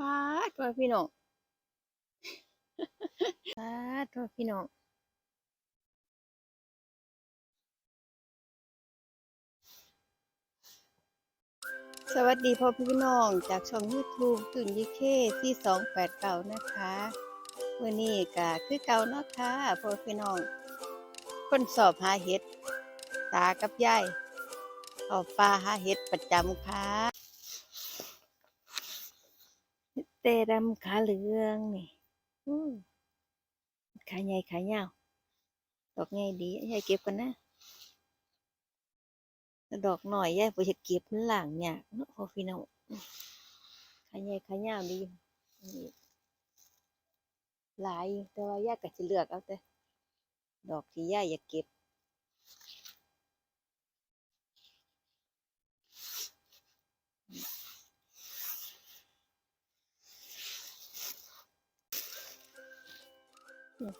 ว้าตัวพี่น้องว้าตัวพี่น้องสวัสดีพ่อพี่น้องจากช่อง YouTube ตุนยิเคที่สองแปดเก่านะคะวันนี้ก็คือเก่าเนาะค่ะพ่อพี่น้อง คนสอบหาเห็ด ตากับยายออกปลาหาเห็ดประจำค่ะ เตดำขาเหลืองนี่ขาใหญ่ขายาว ดอกใหญ่ดียายเก็บกันนะดอกหน่อยยายไปเห็ดเก็บมันหลังเนี่ยเนาะพอพี่น้องขาใหญ่ขายาวดีหลายแต่ว่ายายก็จะเลือกเอาแต่ดอกที่ยายอยากเก็บ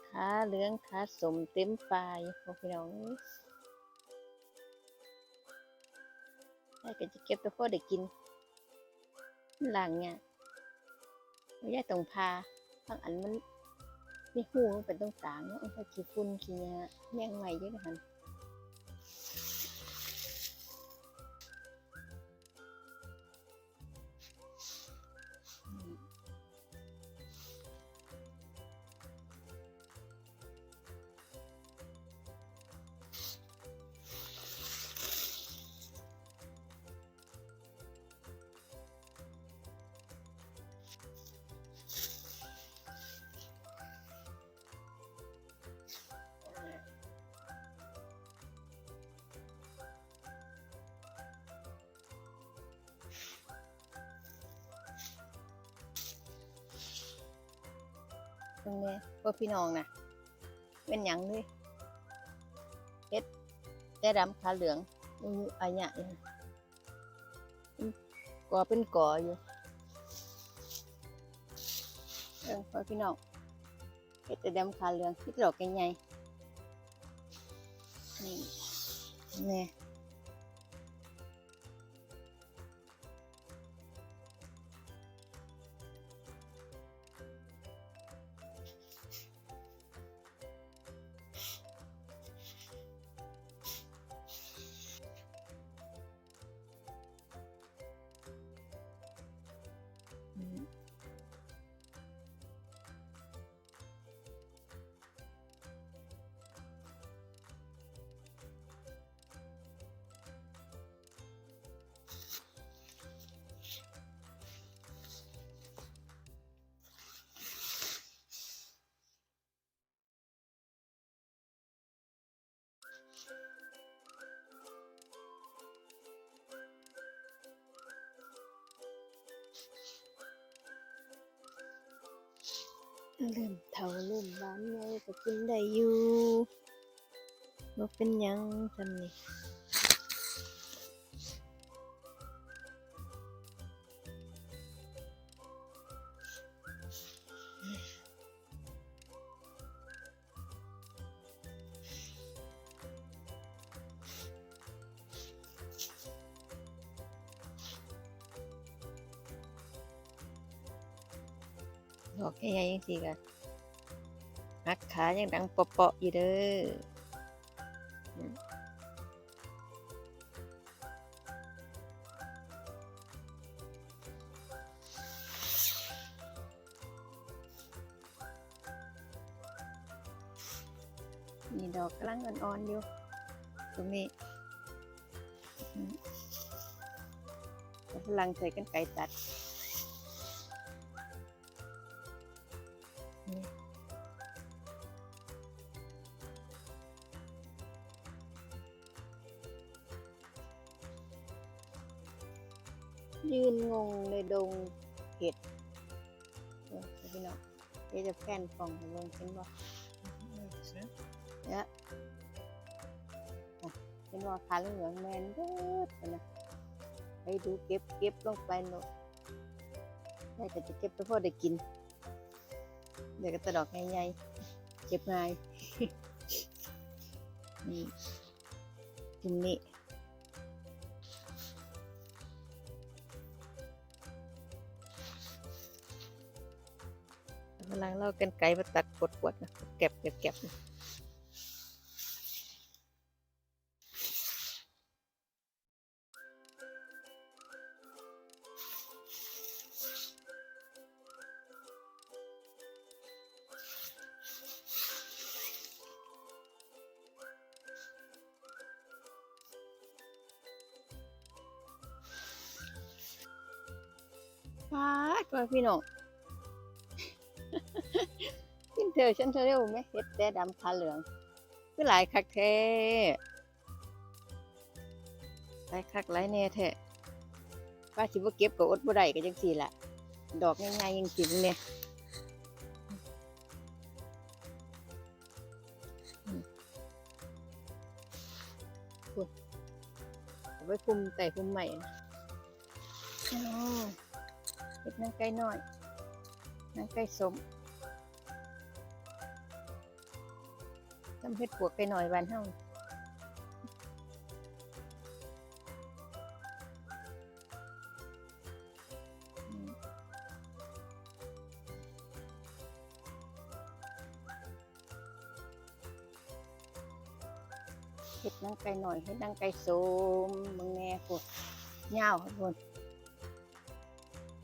ขาเหลืองขาสมเต็มปลายพวกพี่น้องได้ก็จะเก็บไปพ่อได้กิน หลังเนี่ยไม่ได้ต้องพาบางอันมันนี่หูมันเป็นตรงต่างเนาะมันก็ขี้ฝุ่นขี้เนี้ยแมงใหม่เยอะนะคัน ตรงนี้พวกพี่น้องนะเป็นหยังเลยเฮ็ดแต่ดำขาเหลืองอืออันเนี้ยก่อเป็นก่ออยู่เออพวกพี่น้องเฮ็ดแต่ดำขาเหลืองที่ดอกใหญ่ๆนี่นี่ เริ่มเท่าเริ่มหวานไงก็กินได้อยู่บ่เป็นหยังจำนี่ ดอกใหญ่ๆจังซี่ก็หักขายังดังเปาะๆอยู่เด้อมีดอกกำลังอ่อนๆอยู่ตรงนี้กำลังใส่กันไก่ตัด ยืนงงในดงเห็ดเดี๋ยวพี่น้องเดี๋ยวจะแผ่นฟองให้ลงเห็นบ่เนี่ยอะเห็นว่าขาเหลืองแมนเด้อไปนะไปดูเก็บเก็บลงไปโนได้แต่จะเก็บไปพอได้กิน เดี๋ยวก็ตะดอกใหญ่ๆเก็บง่ายนี่จุ่มนี้กำลังเล่ากันไกลมาตัดปวดๆนะแก็บเก็บเก็บ ฟ้าตัวพี่น้องกินเธอฉันเธอเร็วไหมเฮ็ดแต่ดำขาเหลืองคือหลายคักแท้หลายคักหลายแน่แท้ป้าสิบ่เก็บก็อดบ่ได้ก็จังซี่ละดอกง่ายๆยังกินเนี่ยอืมอุ๊ยเอาไว้คุมแต่คุมใหม่นะอ๋อ เฮ็ดนางไก่น้อยนางไก่สมทำเฮ็ดปวกไปหน่อยวันเฮามเฮ็ดนางไก่หน่อยเฮ็ดนางไก่สมมึงแน่พวกยาวครับพุ่น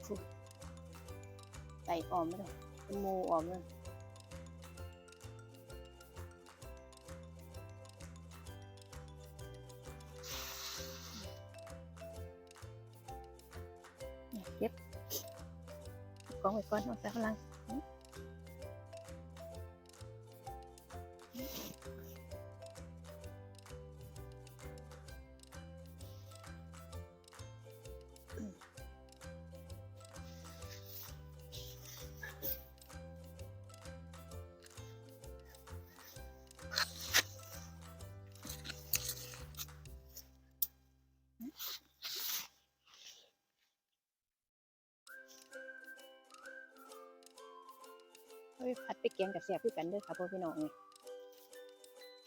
ฟุใส่ออมไม่ได้เป็นหมูออมเลยเยเก็บกองไว้ก่อนเอาใส่พลัง เอาไปผัดไปแกงกับแซ่บคือกันเด้อค่ะพ่อพี่น้องนี่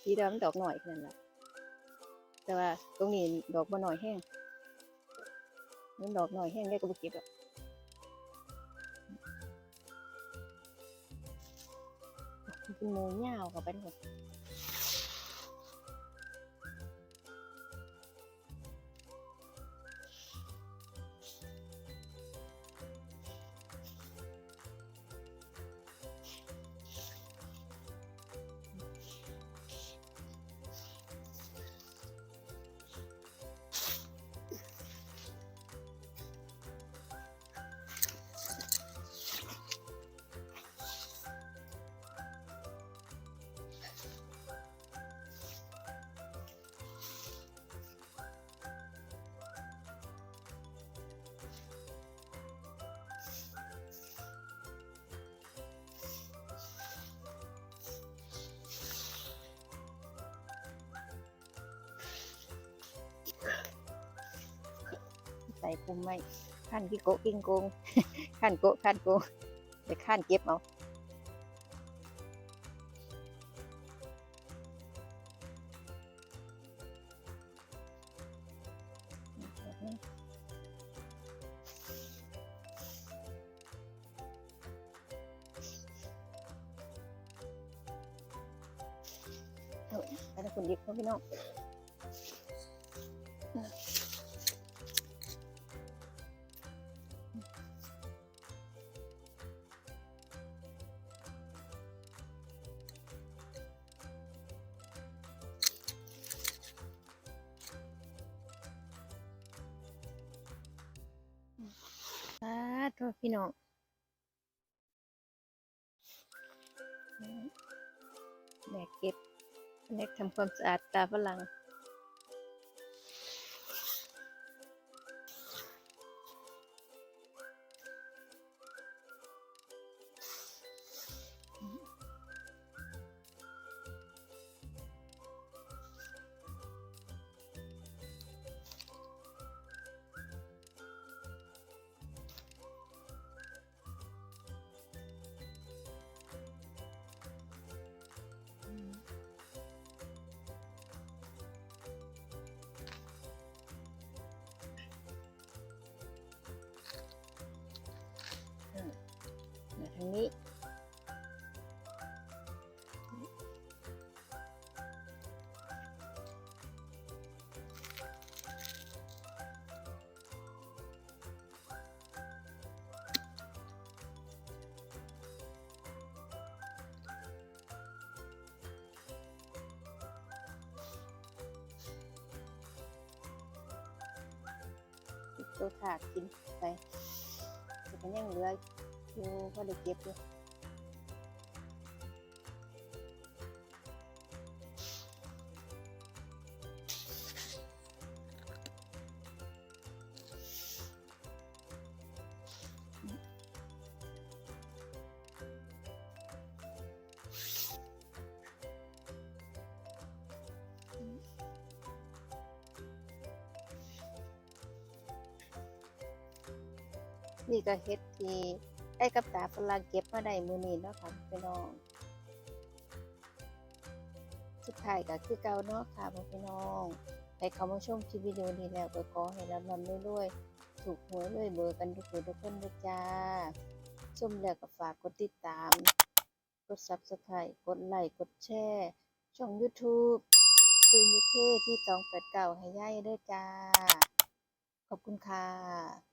สีดำดอกหน่อยนั้นแหละแต่ว่าตรงนี้ดอกบ่หน่อยแห้งมันดอกหน่อยแห้งได้ก็บ่เก็บหรอกเป็นหมูยาวกับเป็นหมด คุมไว้ขั้นที่โกกิ้งโกงขั้นโกขั้นโกงเดี๋ยวขั้นเก็บเอาเอาไปนะคุณดิบเขาพี่น้อง พี่น้องแม่เก็บแม่ทำความสะอาดตาฝรั่ง นี้ ตัวขาดกินไปจะเป็นยังเหลือ อยู่พอได้เก็บอยู่นี่ก็เฮ็ดที่ ไอ้กับตาฝรั่งเก็บมาได้มือนี้เนาะค่ะพี่น้องสุดท้ายก็คือเก่าเนาะค่ะพี่น้องให้เขามาชมคลิปวิดีโอนี้แล้วก็ขอให้รับรำรวยๆถูกหวยรวยเบอร์กันทุกคนทุกคนด้วยจ้าชมแล้วก็ฝากกดติดตาม กด Subscribe กดไลค์กดแชร์ช่อง YouTube ปืนยูเคที่289ให้ย่ายด้วยจ้า ขอบคุณค่ะ